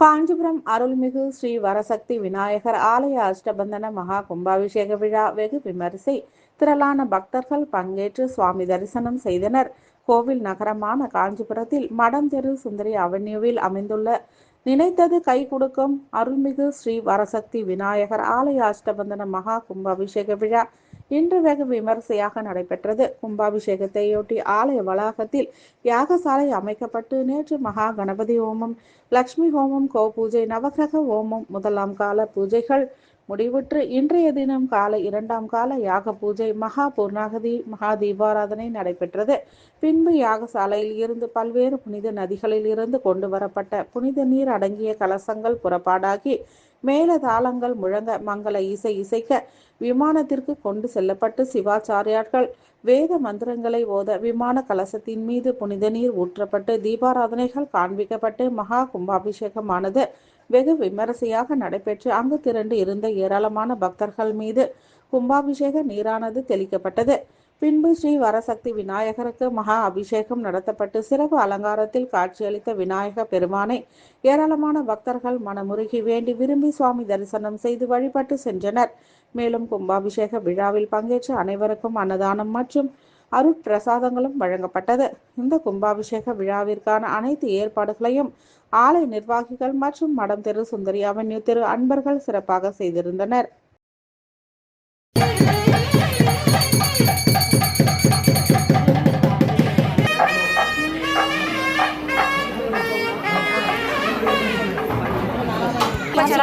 காஞ்சிபுரம் அருள்மிகு ஸ்ரீ வரசக்தி விநாயகர் ஆலய அஷ்டபந்தன மகா கும்பாபிஷேக விழா வெகு விமரிசை. திரளான பக்தர்கள் பங்கேற்று சுவாமி தரிசனம் செய்தனர். கோவில் நகரமான காஞ்சிபுரத்தில் மடம் தெரு சுந்தரி அவென்யூவில் அமைந்துள்ள நினைத்தது கை கொடுக்கும் அருள்மிகு ஸ்ரீ வரசக்தி விநாயகர் ஆலய அஷ்டபந்தன மகா கும்பாபிஷேக விழா இன்று வெகு விமரிசையாக நடைபெற்றது. கும்பாபிஷேகத்தையொட்டி ஆலய வளாகத்தில் யாகசாலை அமைக்கப்பட்டு நேற்று மகா கணபதி ஹோமம் லக்ஷ்மி ஹோமம் கோ பூஜை நவகிரக ஹோமம் முதலாம் கால பூஜைகள் முடிவுற்று இன்றைய தினம் காலை இரண்டாம் கால யாக பூஜை மகா பூர்ணாகதி மகா தீபாராதனை நடைபெற்றது. பின்பு யாகசாலையில் இருந்து பல்வேறு புனித நதிகளில் இருந்து கொண்டு வரப்பட்ட புனித நீர் அடங்கிய கலசங்கள் புறப்பாடாகி மேல தாளங்கள் முழங்க மங்கள இசை இசைக்க விமானத்திற்கு கொண்டு செல்லப்பட்டு சிவாச்சாரியார்கள். வேத மந்திரங்களை ஓத விமான கலசத்தின் மீது புனித நீர் ஊற்றப்பட்டு தீபாராதனைகள் காண்பிக்கப்பட்டு மகா கும்பாபிஷேகமானது வெகு விமரிசையாக நடைபெற்று அங்கு திரண்டு இருந்த ஏராளமான பக்தர்கள் மீது கும்பாபிஷேக நீரானது தெளிக்கப்பட்டது. பின்பு ஸ்ரீ வரசக்தி விநாயகருக்கு மகா அபிஷேகம் நடத்தப்பட்டு சிறப்பு அலங்காரத்தில் காட்சியளித்த விநாயக பெருமானை ஏராளமான பக்தர்கள் மனமுருகி வேண்டி விரும்பி சுவாமி தரிசனம் செய்து வழிபட்டு சென்றனர். மேலும் கும்பாபிஷேக விழாவில் பங்கேற்ற அனைவருக்கும் அன்னதானம் மற்றும் அருட்பிரசாதங்களும் வழங்கப்பட்டது. இந்த கும்பாபிஷேக விழாவிற்கான அனைத்து ஏற்பாடுகளையும் ஆலய நிர்வாகிகள் மற்றும் மடம் தெரு சுந்தரி அவென்யூ தெரு அன்பர்கள் சிறப்பாக செய்திருந்தனர்.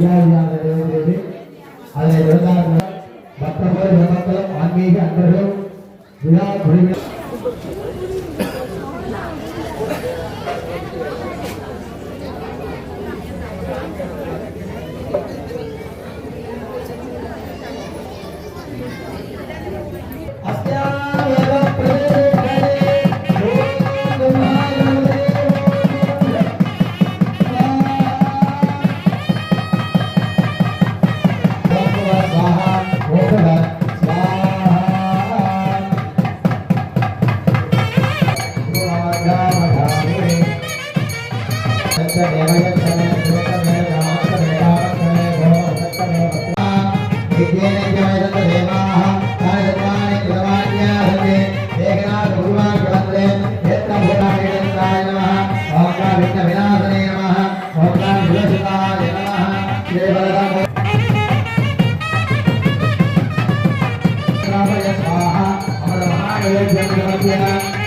வியாதியாக இருந்தது அதனை விழுந்தார்கள் மற்ற பேர் ஆன்மீக அன்பர்களும் விழா உரிமையாளர் Yeah.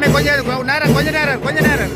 சாமி கொஞ்சம் கொஞ்ச நேரம் கொஞ்ச நேரம் கொஞ்ச நேரம்.